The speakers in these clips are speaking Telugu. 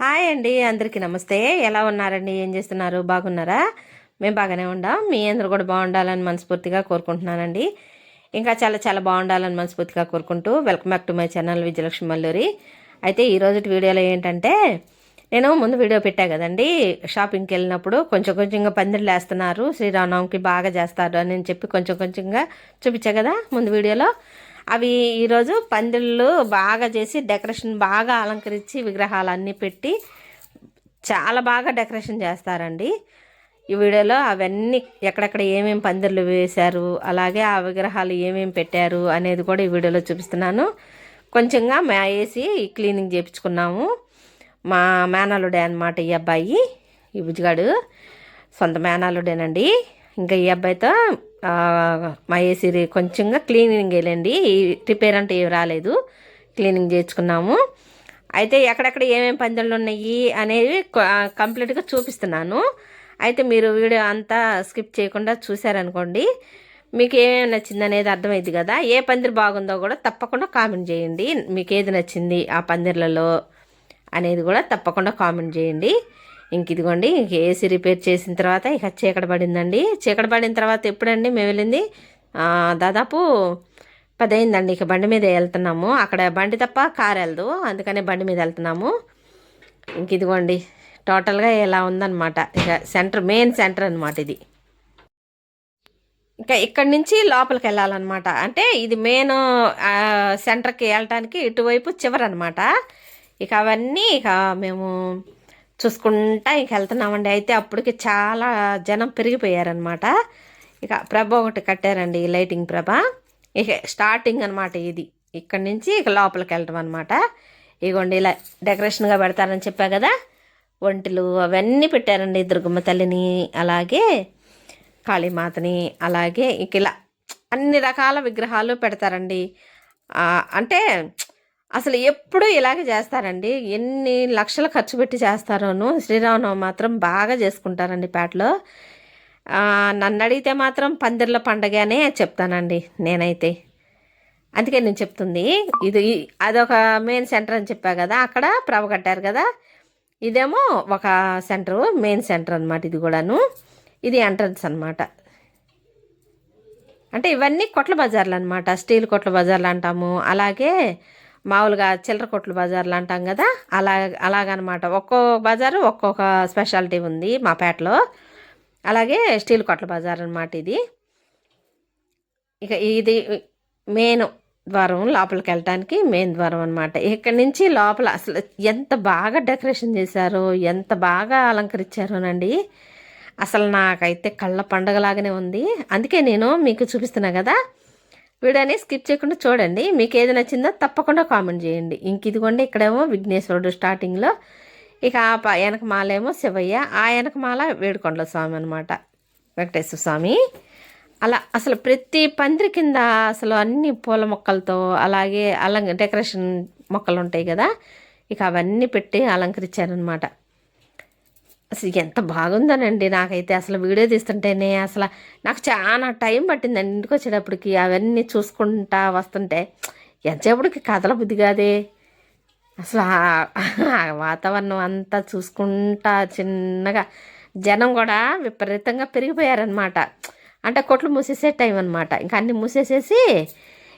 హాయ్ అండి అందరికీ నమస్తే. ఎలా ఉన్నారండి? ఏం చేస్తున్నారు? బాగున్నారా? మేము బాగానే ఉండాం. మీ అందరూ కూడా బాగుండాలని మనస్ఫూర్తిగా కోరుకుంటున్నానండి. ఇంకా చాలా చాలా బాగుండాలని మనస్ఫూర్తిగా కోరుకుంటూ welcome back to my channel Vijayalakshmi Malluri. అయితే ఈరోజు వీడియోలో ఏంటంటే నేను ముందు వీడియో పెట్టా కదండి. షాపింగ్కి వెళ్ళినప్పుడు కొంచెం కొంచెంగా పందిర్లు వేస్తున్నారు. శ్రీరామనవమికి బాగా చేస్తారు అని చెప్పి కొంచెం కొంచెంగా చూపించా కదా ముందు వీడియోలో. అవి ఈరోజు పందిళ్ళు బాగా చేసి డెకరేషన్ బాగా అలంకరించి విగ్రహాలన్నీ పెట్టి చాలా బాగా డెకరేషన్ చేస్తారండి. ఈ వీడియోలో అవన్నీ ఎక్కడెక్కడ ఏమేమి పందిర్లు వేశారు అలాగే ఆ విగ్రహాలు ఏమేమి పెట్టారు అనేది కూడా ఈ వీడియోలో చూపిస్తున్నాను. కొంచెంగా మే వేసి క్లీనింగ్ చేయించుకున్నాము మా మేనల్లుడే అనమాట ఈ అబ్బాయి ఈ బుజ్జిగాడు. సొంత మేనల్లుడేనండి. ఇంకా ఈ అబ్బాయితో మా ఏసీ కొంచెంగా క్లీనింగ్ వెళ్ళండి రిపేర్ అంటే ఏం రాలేదు. క్లీనింగ్ చేయించుకున్నాము. అయితే ఎక్కడెక్కడ ఏమేమి పందిళ్ళు ఉన్నాయి అనేవి కంప్లీట్గా చూపిస్తున్నాను. అయితే మీరు వీడియో అంతా స్కిప్ చేయకుండా చూశారనుకోండి మీకు ఏమేమి నచ్చింది అనేది అర్థమైంది కదా. ఏ పందిరి బాగుందో కూడా తప్పకుండా కామెంట్ చేయండి. మీకు ఏది నచ్చింది ఆ పందిర్లలో అనేది కూడా తప్పకుండా కామెంట్ చేయండి. ఇంక ఇదిగోండి ఇంక ఏసీ రిపేర్ చేసిన తర్వాత ఇక చీకట పడిందండి. చీకట పడిన తర్వాత ఎప్పుడండి మేము వెళ్ళింది? దాదాపు పదైందండి. ఇక బండి మీద వెళ్తున్నాము. అక్కడ బండి తప్ప కారు వెళ్దు అందుకనే బండి మీద వెళ్తున్నాము. ఇంక ఇదిగోండి టోటల్గా ఇలా ఉందన్నమాట. ఇక సెంటర్ మెయిన్ సెంటర్ అనమాట ఇది. ఇంకా ఇక్కడి నుంచి లోపలికి వెళ్ళాలన్నమాట. అంటే ఇది మెయిన్ సెంటర్కి వెళ్ళటానికి ఇటువైపు చివరి అనమాట ఇక అవన్నీ ఇక మేము చూసుకుంటా ఇంక వెళ్తున్నామండి. అయితే అప్పటికి చాలా జనం పెరిగిపోయారనమాట ఇక ప్రభ ఒకటి కట్టారండి ఈ లైటింగ్ ప్రభ. ఇక స్టార్టింగ్ అనమాట ఇది. ఇక్కడి నుంచి ఇక లోపలికి వెళ్ళడం అనమాట ఇగోండి ఇలా డెకరేషన్గా పెడతారని చెప్పా కదా. ఒంటిలు అవన్నీ పెట్టారండి దుర్గమ్మ తల్లిని అలాగే కాళీమాతని అలాగే ఇక ఇలా అన్ని రకాల విగ్రహాలు పెడతారండి. అంటే అసలు ఎప్పుడూ ఇలాగే చేస్తారండి. ఎన్ని లక్షలు ఖర్చు పెట్టి చేస్తారోను శ్రీరామనవమి మాత్రం బాగా చేసుకుంటారండి పేటలో నన్ను అడిగితే మాత్రం పందిర్ల పండగ అనే చెప్తానండి నేనైతే. అందుకే నేను చెప్తుంది. ఇది అదొక మెయిన్ సెంటర్ అని చెప్పా కదా అక్కడ ప్రభ కట్టారు కదా. ఇదేమో ఒక సెంటర్ మెయిన్ సెంటర్ అనమాట ఇది కూడాను. ఇది ఎంట్రన్స్ అనమాట అంటే ఇవన్నీ కొట్ల బజార్లు అనమాట స్టీల్ కొట్ల బజార్లు అంటాము. అలాగే మామూలుగా చిల్లర కొట్లు బజార్లు అంటాం కదా అలా అలాగనమాట. ఒక్కో బజారు ఒక్కొక్క స్పెషాలిటీ ఉంది మా పేటలో. అలాగే స్టీల్ కొట్ల బజార్ అనమాట ఇది. ఇక ఇది మెయిన్ ద్వారం లోపలికి వెళ్ళటానికి మెయిన్ ద్వారం అనమాట ఇక్కడి నుంచి లోపల అసలు ఎంత బాగా డెకరేషన్ చేశారో ఎంత బాగా అలంకరించారోనండి అసలు నాకైతే కళ్ళ పండగలాగానే ఉంది. అందుకే నేను మీకు చూపిస్తున్నా కదా వీడియోని స్కిప్ చేయకుండా చూడండి. మీకు ఏది నచ్చిందో తప్పకుండా కామెంట్ చేయండి. ఇంక ఇదిగోండి ఇక్కడేమో విఘ్నేశ్వరుడు స్టార్టింగ్లో ఇక ఆ ప- వెనక శివయ్య ఆ వెనకమాల వేడుకొండల స్వామి అనమాట వెంకటేశ్వర స్వామి. అలా అసలు ప్రతి పందిరి కింద అసలు అన్ని పూల మొక్కలతో అలాగే అలంక డెకరేషన్ మొక్కలు ఉంటాయి కదా. ఇక అవన్నీ పెట్టి అలంకరించారనమాట అసలు ఎంత బాగుందోనండి. నాకైతే అసలు వీడియో తీస్తుంటేనే అసలు నాకు చాలా టైం పట్టిందండి ఇంటికి వచ్చేటప్పటికి. అవన్నీ చూసుకుంటా వస్తుంటే ఎంతసేపటికి కథల బుద్ధి కాదే. అసలు వాతావరణం అంతా చూసుకుంటా చిన్నగా జనం కూడా విపరీతంగా పెరిగిపోయారనమాట అంటే కొట్లు మూసేసే టైం అనమాట ఇంకా అన్నీ మూసేసేసి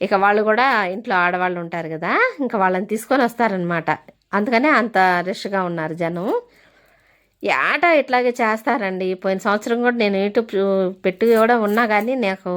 ఇక వాళ్ళు కూడా ఇంట్లో ఆడవాళ్ళు ఉంటారు కదా ఇంకా వాళ్ళని తీసుకొని వస్తారనమాట అందుకనే అంత రష్గా ఉన్నారు జనం. ఈ ఆట ఇట్లాగే చేస్తారండి. పోయిన సంవత్సరం కూడా నేను యూట్యూబ్ పెట్టు పెట్టి కూడా ఉన్నా కానీ నాకు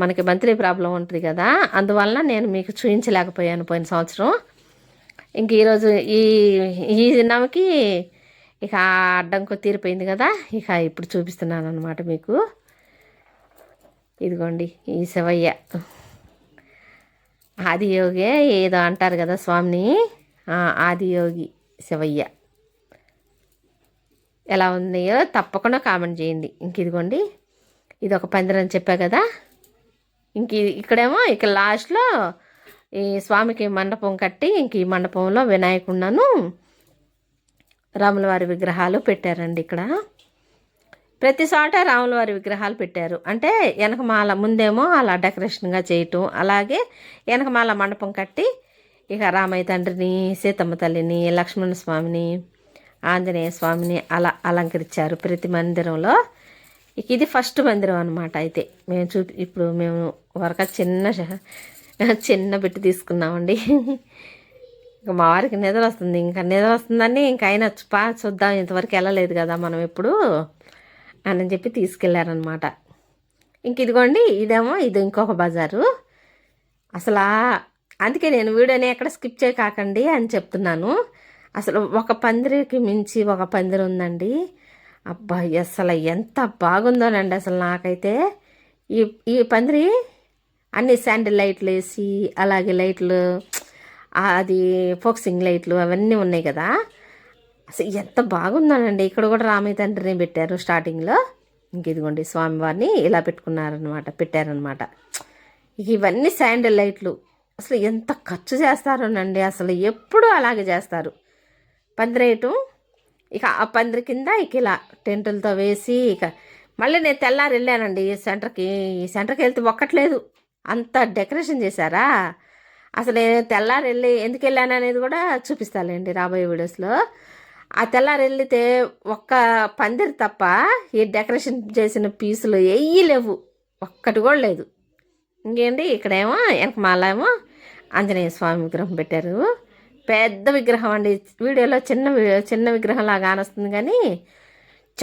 మనకి మంత్లీ ప్రాబ్లం ఉంటుంది కదా. అందువలన నేను మీకు చూపించలేకపోయాను పోయిన సంవత్సరం. ఇంక ఈరోజు ఈ ఈ దినంకి ఇక ఆ అడ్డంకు తీరిపోయింది కదా. ఇక ఇప్పుడు చూపిస్తున్నాను అనమాట మీకు. ఇదిగోండి ఈ శివయ్య. ఆదియోగే ఏదో అంటారు కదా స్వామిని. ఆదియోగి శివయ్య. ఎలా ఉన్నాయో తప్పకుండా కామెంట్ చేయండి. ఇంక ఇదిగోండి ఇది ఒక పందిరం చెప్పా కదా. ఇంక ఇక్కడేమో ఇక లాస్ట్లో ఈ స్వామికి మండపం కట్టి ఇంక ఈ మండపంలో వినాయకుడును రాములవారి విగ్రహాలు పెట్టారండి ఇక్కడ. ప్రతి చోట రాములవారి విగ్రహాలు పెట్టారు. అంటే వెనకమాల ముందేమో అలా డెకరేషన్గా చేయటం అలాగే వెనకమాల మండపం కట్టి ఇక రామయ్య తండ్రిని సీతమ్మ తల్లిని లక్ష్మణ స్వామిని ఆంజనేయ స్వామిని అలా అలంకరించారు ప్రతి మందిరంలో. ఇక ఇది ఫస్ట్ మందిరం అనమాట అయితే. మేము చూ ఇప్పుడు మేము వరక చిన్న చిన్న బిట్టు తీసుకున్నామండి. ఇంకా మా వారికి నిద్ర వస్తుంది. ఇంకా నిద్ర వస్తుందని ఇంకా అయినా పా చూద్దాం ఇంతవరకు వెళ్ళలేదు కదా మనం ఎప్పుడు అని చెప్పి తీసుకెళ్ళారనమాట ఇంక ఇదిగోండి ఇదేమో ఇది ఇంకొక బజారు. అసలు అందుకే నేను వీడియోని ఎక్కడ స్కిప్ చేయకాకండి అని చెప్తున్నాను. అసలు ఒక పందిరికి మించి ఒక పందిరి ఉందండి. అబ్బా అసలు ఎంత బాగుందోనండి అసలు నాకైతే. ఈ ఈ పందిరి అన్ని శాండిల్ లైట్లు వేసి అలాగే లైట్లు అది ఫోక్సింగ్ లైట్లు అవన్నీ ఉన్నాయి కదా. అసలు ఎంత బాగుందోనండి. ఇక్కడ కూడా రామయ్య తండ్రిని పెట్టారు స్టార్టింగ్లో ఇంక ఇదిగోండి స్వామివారిని ఇలా పెట్టుకున్నారనమాట పెట్టారనమాట. ఇవన్నీ శాండిల్ లైట్లు అసలు ఎంత ఖర్చు చేస్తారోనండి. అసలు ఎప్పుడూ అలాగే చేస్తారు. పందిరేయటం ఇక ఆ పందిరి కింద ఇక ఇలా టెంటులతో వేసి ఇక మళ్ళీ నేను తెల్లారి వెళ్ళానండి ఈ సెంటర్కి. ఈ సెంటర్కి వెళ్తే ఒక్కట్లేదు. అంత డెకరేషన్ చేశారా? అసలు నేను తెల్లారి వెళ్ళి ఎందుకు వెళ్ళాను అనేది కూడా చూపిస్తాలేండి రాబోయే వీడియోస్లో. ఆ తెల్లారి వెళ్తే ఒక్క పందిరి తప్ప ఈ డెకరేషన్ చేసిన పీసులు ఎయ్యి లేవు. ఒక్కటి కూడా లేదు. ఇంకేంటి? ఇక్కడేమో వెనక మాలేమో ఆంజనేయ స్వామి విగ్రహం పెట్టారు. పెద్ద విగ్రహం అండి. వీడియోలో చిన్న వి- చిన్న విగ్రహం లాగా ఆనొస్తుంది కానీ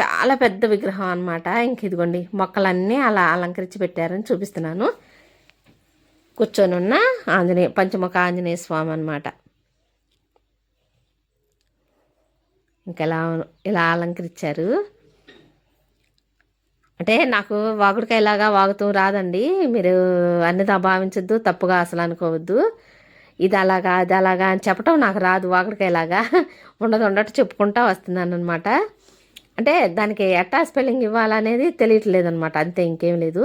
చాలా పెద్ద విగ్రహం అనమాట ఇంక ఇదిగోండి మొక్కలన్నీ అలా అలంకరించి పెట్టారని చూపిస్తున్నాను. కూర్చొని ఉన్న ఆంజనేయ పంచముఖ ఆంజనేయ స్వామి అనమాట ఇంకా ఇలా ఇలా అలంకరించారు. అంటే నాకు వాగుడికాయలాగా వాగుతూ రాదండి. మీరు అన్నిదా భావించద్దు తప్పుగా అసలు అనుకోవద్దు. ఇది అలాగా అది అలాగా అని చెప్పటం నాకు రాదు వాగుడికాయలాగా. ఉండదు ఉండట్టు చెప్పుకుంటా వస్తున్నాను అనమాట అంటే దానికి ఎట్టా స్పెల్లింగ్ ఇవ్వాలనేది తెలియట్లేదు అనమాట అంతే ఇంకేం లేదు.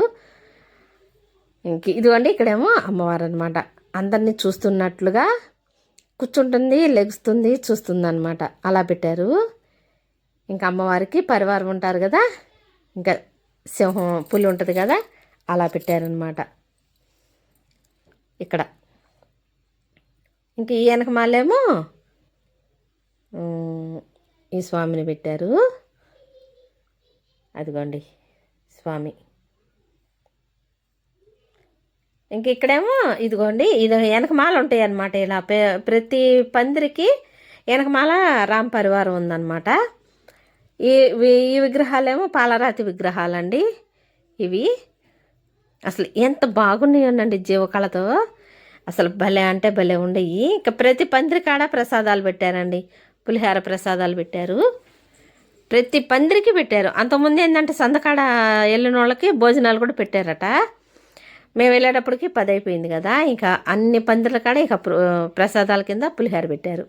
ఇంక ఇదిగోండి ఇక్కడేమో అమ్మవారు అనమాట అందరినీ చూస్తున్నట్లుగా కూర్చుంటుంది లెగుస్తుంది చూస్తుంది అనమాట అలా పెట్టారు. ఇంకా అమ్మవారికి పరివారం ఉంటారు కదా? ఇంకా సింహం పులి ఉంటుంది కదా? అలా పెట్టారనమాట ఇక్కడ. ఇంక ఈ వెనక మాలేమో? ఈ స్వామిని పెట్టారు. అదిగోండి స్వామి. ఇంక ఇక్కడేమో ఇదిగోండి ఇది వెనకమాల ఉంటాయి అన్నమాట ఇలా. పె- ప్రతి పందిరికి వెనకమాల రామ్ పరివారం ఉందన్నమాట. ఈ ఈ విగ్రహాలేమో పాలరాతి విగ్రహాలండి. ఇవి. అసలు ఎంత బాగున్నాయోనండి జీవకళతో. అసలు భలే అంటే భలే ఉండయి. ఇంకా ప్రతి పందిరి కాడ ప్రసాదాలు పెట్టారండి. పులిహార ప్రసాదాలు పెట్టారు. ప్రతి పందిరికి పెట్టారు. అంతకుముందు ఏంటంటే సందకాడ వెళ్ళిన వాళ్ళకి భోజనాలు కూడా పెట్టారట. మేము వెళ్ళేటప్పటికి పది అయిపోయింది కదా. ఇంకా అన్ని పందిర్ల కాడ ఇక ప్రసాదాల కింద పులిహార పెట్టారు.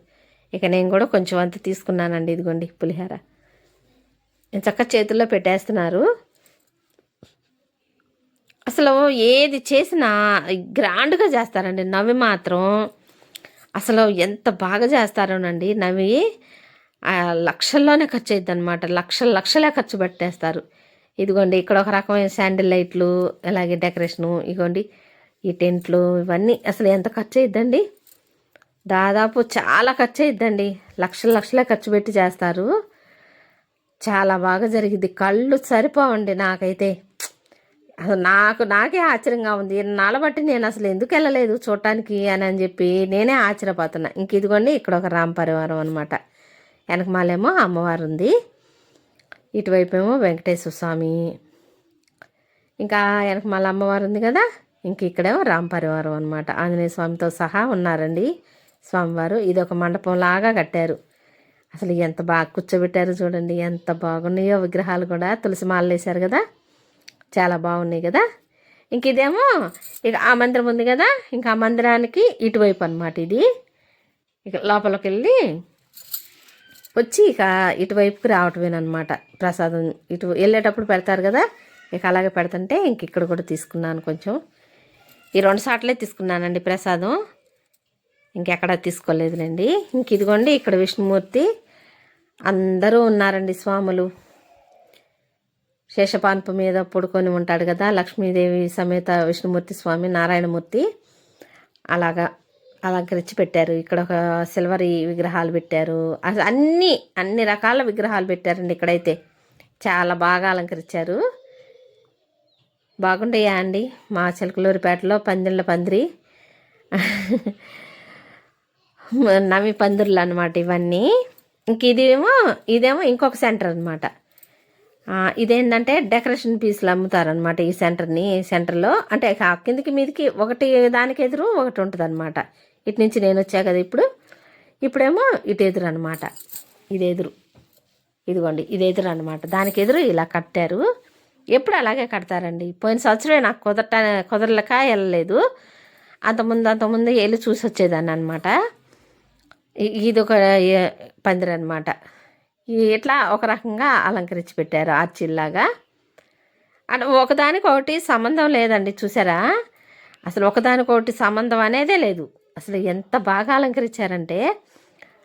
ఇక నేను కూడా కొంచెం అంత తీసుకున్నానండి ఇదిగోండి పులిహార. చక్క చేతుల్లో పెట్టేస్తున్నారు. అసలు ఏది చేసినా గ్రాండ్గా చేస్తారండి. నవి మాత్రం అసలు ఎంత బాగా చేస్తారోనండి. నవి లక్షల్లోనే ఖర్చు అయ్యిద్ది అనమాట లక్షల లక్షలే ఖర్చు పెట్టేస్తారు. ఇదిగోండి ఇక్కడ ఒక రకమైన శాండిల్ లైట్లు అలాగే డెకరేషను ఇదిగోండి ఈ టెంట్లు ఇవన్నీ అసలు ఎంత ఖర్చు అయిద్దండి దాదాపు చాలా ఖర్చు అయిద్దండి లక్షల లక్షలే ఖర్చు పెట్టి చేస్తారు. చాలా బాగా జరిగింది కళ్ళు సరిపోవండి నాకైతే. నాకు నాకే ఆశ్చర్యంగా ఉంది. నాల బట్టి నేను అసలు ఎందుకు వెళ్ళలేదు చూడటానికి అని అని చెప్పి నేనే ఆశ్చర్యపోతున్నా. ఇంక ఇదిగోండి ఇక్కడ ఒక రామ పరివారం అనమాట వెనకమాలేమో అమ్మవారు ఉంది. ఇటువైపు ఏమో వెంకటేశ్వర స్వామి. ఇంకా వెనకమాల అమ్మవారు ఉంది కదా ఇంక ఇక్కడేమో రామ పరివారం అనమాట ఆంజనేయ స్వామితో సహా ఉన్నారండి స్వామివారు. ఇది ఒక మండపం లాగా కట్టారు. అసలు ఎంత బాగా కూర్చోబెట్టారు చూడండి ఎంత బాగున్నాయో విగ్రహాలు కూడా. తులసి మాలలు వేశారు కదా. చాలా బాగున్నాయి కదా? ఇంక ఇదేమో ఇక ఆ మందిరం ఉంది కదా? ఇంకా ఆ మందిరానికి ఇటువైపు అనమాట ఇది. ఇక లోపలికి వెళ్ళి వచ్చి ఇక ఇటువైపుకి రావటమేనమాట ప్రసాదం ఇటు వెళ్ళేటప్పుడు పెడతారు కదా? ఇక అలాగే పెడుతుంటే ఇంక ఇక్కడ కూడా తీసుకున్నాను కొంచెం. ఈ రెండు సార్లే తీసుకున్నానండి ప్రసాదం. ఇంకెక్కడా తీసుకోలేదులేండి. ఇంక ఇదిగోండి ఇక్కడ విష్ణుమూర్తి. అందరూ ఉన్నారండి స్వాములు. శేషపాన్పు మీద పడుకొని ఉంటాడు కదా. లక్ష్మీదేవి సమేత విష్ణుమూర్తి స్వామి నారాయణమూర్తి అలాగా అలంకరించి పెట్టారు. ఇక్కడ ఒక సిల్వర్ విగ్రహాలు పెట్టారు. అసలు అన్ని అన్ని రకాల విగ్రహాలు పెట్టారండి ఇక్కడైతే. చాలా బాగా అలంకరించారు. బాగుంటాయా అండి? మా చిలకలూరిపేటలో పందిళ్ళ పందిరి. నవి పందిర్లు అనమాట ఇవన్నీ. ఇంక ఇదేమో ఇదేమో ఇంకొక సెంటర్ అనమాట ఇదేంటంటే డెకరేషన్ పీసులు అమ్ముతారనమాట ఈ సెంటర్ని. సెంటర్లో అంటే కిందకి కిందికి మీదికి ఒకటి దానికి ఎదురు ఒకటి ఉంటుంది అనమాట ఇటు నుంచి నేను వచ్చా కదా ఇప్పుడు. ఇప్పుడేమో ఇటు ఎదురు అనమాట ఇది ఎదురు. ఇదిగోండి ఇది ఎదురు అనమాట దానికి ఎదురు ఇలా కట్టారు. ఎప్పుడు అలాగే కడతారండి? పోయిన సంవత్సరమే నాకు కుదరట కుదరలేక వెళ్ళలేదు. అంతకుముందు అంతకుముందు వెళ్ళి చూసి వచ్చేదాన్ని అనమాట ఇది ఒక పందిరి అనమాట ఇట్లా ఒక రకంగా అలంకరించి పెట్టారు ఆర్చిల్లాగా. అంటే ఒకదానికొకటి సంబంధం లేదండి చూసారా? అసలు ఒకదానికొకటి సంబంధం అనేదే లేదు. అసలు ఎంత బాగా అలంకరించారంటే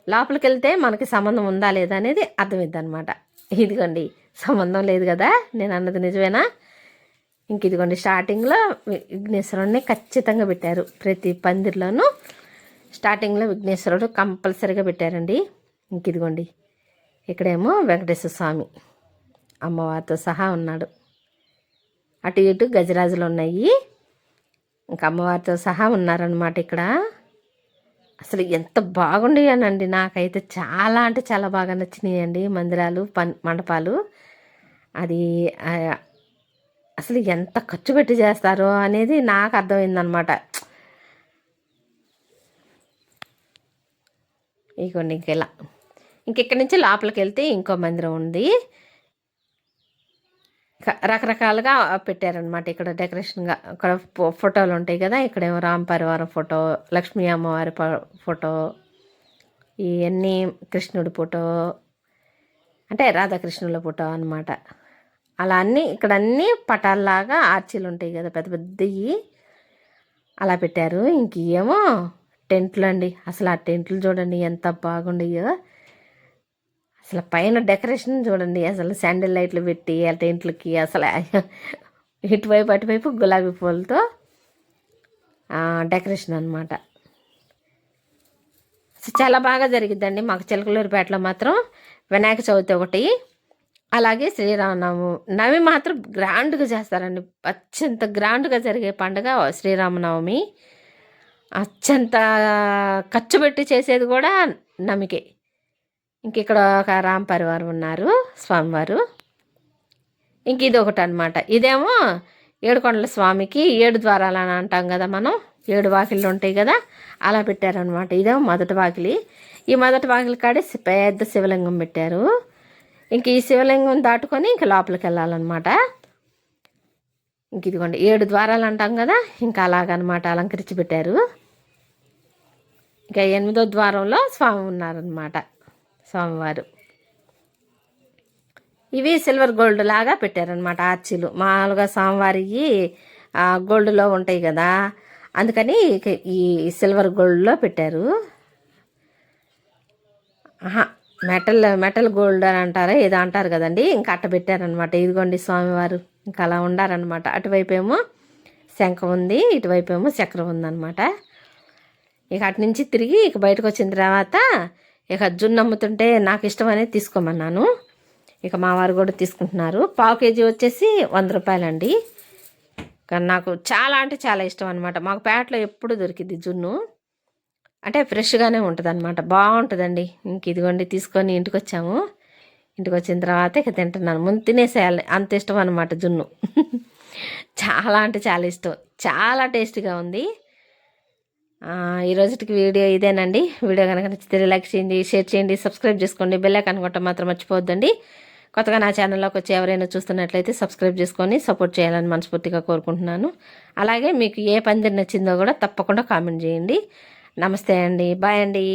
లోపలికి వెళ్తే మనకి సంబంధం ఉందా లేదా అనేది అర్థమైద్ది అనమాట ఇదిగోండి సంబంధం లేదు కదా నేను అన్నది నిజమేనా? ఇంక ఇదిగోండి స్టార్టింగ్లో విఘ్నేశ్వరుడిని ఖచ్చితంగా పెట్టారు. ప్రతి పందిరిలోనూ స్టార్టింగ్లో విఘ్నేశ్వరుడు కంపల్సరీగా పెట్టారండి. ఇంక ఇదిగోండి ఇక్కడేమో వెంకటేశ్వర స్వామి అమ్మవారితో సహా ఉన్నాడు. అటు ఇటు గజరాజులు ఉన్నాయి. ఇంకా అమ్మవారితో సహా ఉన్నారనమాట ఇక్కడ. అసలు ఎంత బాగుండేయనండి. నాకైతే చాలా అంటే చాలా బాగా నచ్చినాయండి మందిరాలు పన్ మండపాలు. అది అసలు ఎంత ఖర్చు పెట్టి చేస్తారో అనేది నాకు అర్థమైందనమాట ఇగోండి ఇంక ఇలా. ఇంకెక్కడి నుంచి లోపలికి వెళ్తే ఇంకో మందిరం ఉంది. రకరకాలుగా పెట్టారనమాట ఇక్కడ డెకరేషన్గా అక్కడ ఫోటోలు ఉంటాయి కదా ఇక్కడేమో రామ్ పరివారం ఫోటో లక్ష్మీ అమ్మవారి ఫోటో ఇవన్నీ కృష్ణుడి ఫోటో అంటే రాధాకృష్ణుల ఫోటో అనమాట అలా అన్నీ ఇక్కడ అన్నీ పటాల్లాగా ఆర్చీలు ఉంటాయి కదా పెద్ద పెద్దవి అలా పెట్టారు. ఇంకేమో టెంట్లు అండి. అసలు ఆ టెంట్లు చూడండి ఎంత బాగుండయో. అసలు పైన డెకరేషన్ చూడండి అసలు శాండిల్ లైట్లు పెట్టి ఆ టెంట్లకి అసలు ఇటువైపు అటువైపు గులాబీ పూలతో డెకరేషన్ అనమాట చాలా బాగా జరిగిద్దండి. మాకు చిలకలూరిపేటలో మాత్రం వినాయక చవితి ఒకటి అలాగే శ్రీరామనవమి నవి మాత్రం గ్రాండ్గా చేస్తారండి. అత్యంత గ్రాండ్గా జరిగే పండుగ శ్రీరామనవమి. అత్యంత ఖర్చు పెట్టి చేసేది కూడా నమికే. ఇంక ఇక్కడ ఒక రామ్ పరివారం ఉన్నారు స్వామివారు. ఇంక ఇది ఒకటి అనమాట ఇదేమో ఏడుకొండల స్వామికి ఏడు ద్వారాలు అని అంటాం కదా మనం ఏడు వాకిళ్ళు ఉంటాయి కదా అలా పెట్టారనమాట ఇదేమో మొదటి వాకిలి. ఈ మొదటి వాకిలి కాడే పెద్ద శివలింగం పెట్టారు. ఇంక ఈ శివలింగం దాటుకొని ఇంక లోపలికి వెళ్ళాలన్నమాట ఇంక ఇదిగోండి ఏడు ద్వారాలు అంటాం కదా ఇంకా అలాగనమాట అలంకరించి పెట్టారు. ఇంకా ఎనిమిదో ద్వారంలో స్వామి ఉన్నారనమాట స్వామివారు. ఇవి సిల్వర్ గోల్డ్ లాగా పెట్టారనమాట ఆర్చీలు. మామూలుగా స్వామివారికి గోల్డ్లో ఉంటాయి కదా. అందుకని ఈ సిల్వర్ గోల్డ్లో పెట్టారు. ఆహా మెటల్ మెటల్ గోల్డ్ అని అంటారా? ఏదో అంటారు కదండి. ఇంకా అట్ట పెట్టారనమాట ఇదిగోండి స్వామివారు. ఇంకా అలా ఉండారనమాట అటువైపు ఏమో శంఖ ఉంది ఇటువైపు ఏమో చక్రం ఉందన్నమాట. ఇక అటు నుంచి తిరిగి ఇక బయటకు వచ్చిన తర్వాత ఇక జున్ను అమ్ముతుంటే నాకు ఇష్టం అనేది తీసుకోమన్నాను. ఇక మా వారు కూడా తీసుకుంటున్నారు. పావు కేజీ వచ్చేసి వంద రూపాయలండి. కానీ నాకు చాలా అంటే చాలా ఇష్టం అనమాట మాకు పేటలో ఎప్పుడు దొరికింది జున్ను. అంటే ఫ్రెష్గానే ఉంటుంది అనమాట బాగుంటుందండి. ఇంక ఇదిగోండి తీసుకొని ఇంటికి వచ్చాము ఇంటికి వచ్చిన తర్వాత ఇక తింటున్నాను. ముందు తినేసేయాలి. అంత ఇష్టం అనమాట జున్ను. చాలా అంటే చాలా ఇష్టం. చాలా టేస్టీగా ఉంది. ఈరోజుకి వీడియో ఇదేనండి. వీడియో కనుక నచ్చితే లైక్ చేయండి షేర్ చేయండి సబ్స్క్రైబ్ చేసుకోండి. బెల్ ఐకాన్ కొట్టడం మాత్రం మర్చిపోవద్దండి. కొత్తగా నా ఛానల్లోకి వచ్చి ఎవరైనా చూస్తున్నట్లయితే సబ్స్క్రైబ్ చేసుకొని సపోర్ట్ చేయాలని మనస్ఫూర్తిగా కోరుకుంటున్నాను. అలాగే మీకు ఏ పందిరి నచ్చిందో కూడా తప్పకుండా కామెంట్ చేయండి. నమస్తే అండి. బాయ్ అండి.